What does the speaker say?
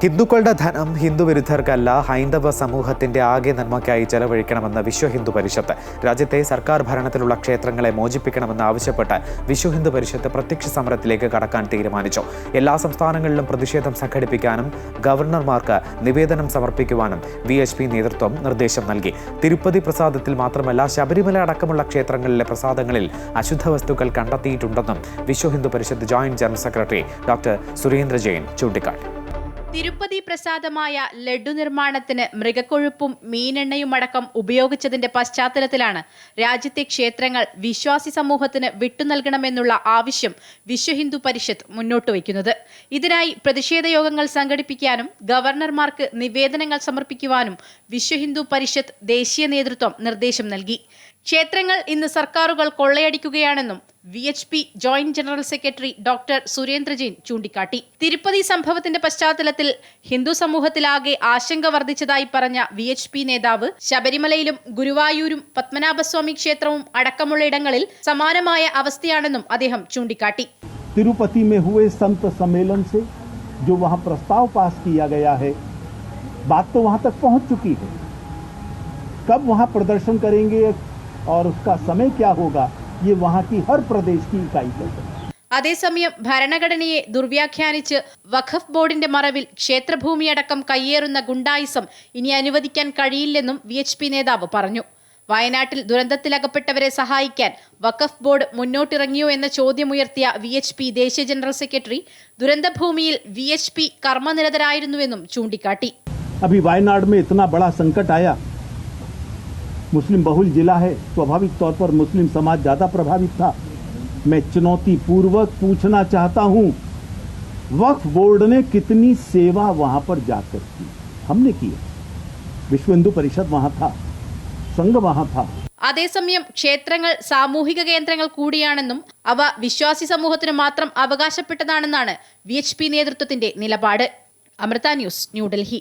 ഹിന്ദുക്കളുടെ ധനം ഹിന്ദുവിരുദ്ധർക്കല്ല ഹൈന്ദവ സമൂഹത്തിന്റെ ആകെ നന്മയ്ക്കായി ചെലവഴിക്കണമെന്ന് വിശ്വ ഹിന്ദു പരിഷത്ത്. രാജ്യത്തെ സർക്കാർ ഭരണത്തിലുള്ള ക്ഷേത്രങ്ങളെ മോചിപ്പിക്കണമെന്ന് ആവശ്യപ്പെട്ട് വിശ്വ ഹിന്ദു പരിഷത്ത് പ്രത്യക്ഷ സമരത്തിലേക്ക് കടക്കാൻ തീരുമാനിച്ചു. എല്ലാ സംസ്ഥാനങ്ങളിലും പ്രതിഷേധം സംഘടിപ്പിക്കാനും ഗവർണർമാർക്ക് നിവേദനം സമർപ്പിക്കുവാനും വി എച്ച് പി നേതൃത്വം നിർദ്ദേശം നൽകി. തിരുപ്പതി പ്രസാദത്തിൽ മാത്രമല്ല ശബരിമല അടക്കമുള്ള ക്ഷേത്രങ്ങളിലെ പ്രസാദങ്ങളിൽ അശുദ്ധ വസ്തുക്കൾ കണ്ടെത്തിയിട്ടുണ്ടെന്നും Vishwa Hindu Parishad joint general secretary doctor Surendra Jain ചൂണ്ടിക്കാട്ടി. തിരുപ്പതി പ്രസാദമായ ലഡു നിർമ്മാണത്തിന് മൃഗക്കൊഴുപ്പും മീനെണ്ണയും അടക്കം ഉപയോഗിച്ചതിന്റെ പശ്ചാത്തലത്തിലാണ് രാജ്യത്തെ ക്ഷേത്രങ്ങൾ വിശ്വാസി സമൂഹത്തിന് വിട്ടു നൽകണമെന്നുള്ള ആവശ്യം വിശ്വഹിന്ദു പരിഷത്ത് മുന്നോട്ട് വയ്ക്കുന്നത് ഇതിനായി പ്രതിഷേധ യോഗങ്ങൾ സംഘടിപ്പിക്കാനും ഗവർണർമാർക്ക് നിവേദനങ്ങൾ സമർപ്പിക്കുവാനും വിശ്വ ഹിന്ദു പരിഷത്ത് ദേശീയ നേതൃത്വം നിർദ്ദേശം നൽകി. ക്ഷേത്രങ്ങൾ ഇന്ന് സർക്കാരുകൾ കൊള്ളയടിക്കുകയാണെന്നും V H P joint general secretary doctor Surendra Jain ചൂണ്ടിക്കാട്ടി. തിരുപ്പതി സംഭവത്തിന്റെ പശ്ചാത്തലത്തിൽ ഹിന്ദു സമൂഹത്തിലാകെ ആശങ്ക വർദ്ധിച്ചതായി പറഞ്ഞ വി എച്ച് പി നേതാവ് ശബരിമലയിലും ഗുരുവായൂരും പത്മനാഭസ്വാമി ക്ഷേത്രവും അടക്കമുള്ള ഇടങ്ങളിൽ സമാനമായ അവസ്ഥയാണെന്നും അദ്ദേഹം ചൂണ്ടിക്കാട്ടി. तिरुपति में हुए संत सम्मेलन से जो वहां प्रस्ताव पास किया गया है बात तो वहां तक पहुंच चुकी है कब वहां प्रदर्शन करेंगे और उसका समय क्या होगा ये वहां की हर प्रदेश की इकाई कर सकती है അതേസമയം ഭരണഘടനയെ ദുർവ്യാഖ്യാനിച്ച് വഖഫ് ബോർഡിന്റെ മറവിൽ ക്ഷേത്രഭൂമിയടക്കം കയ്യേറുന്ന ഗുണ്ടായിസം ഇനി അനുവദിക്കാൻ കഴിയില്ലെന്നും വി എച്ച് പി നേതാവ് പറഞ്ഞു വയനാട്ടിൽ ദുരന്തത്തിലകപ്പെട്ടവരെ സഹായിക്കാൻ വഖഫ് ബോർഡ് മുന്നോട്ടിറങ്ങിയോ എന്ന ചോദ്യമുയർത്തിയ വി എച്ച് പി ദേശീയ ജനറൽ സെക്രട്ടറി ദുരന്തഭൂമിയിൽ വി എച്ച് പി കർമ്മനിരതരായിരുന്നുവെന്നും ചൂണ്ടിക്കാട്ടി अभी वायनाड में इतना बड़ा संकट आया मुस्लिम बहुल जिला है स्वाभाविक तौर पर मुस्लिम समाज ज्यादा प्रभावित था मैं चुनौती पूर्वक पूछना चाहता हूं वक्फ बोर्ड ने कितनी सेवा वहां पर जाकर की हमने किया विश्व हिंदू परिषद वहां था സംഘമഹാഭാവം. അതേസമയം ക്ഷേത്രങ്ങൾ സാമൂഹിക കേന്ദ്രങ്ങൾ കൂടിയാണെന്നും അവ വിശ്വാസി സമൂഹത്തിന് മാത്രം അവകാശപ്പെട്ടതാണെന്നാണ് വി എച്ച് പി നേതൃത്വത്തിന്റെ നിലപാട്. അമൃത ന്യൂസ് ന്യൂഡൽഹി.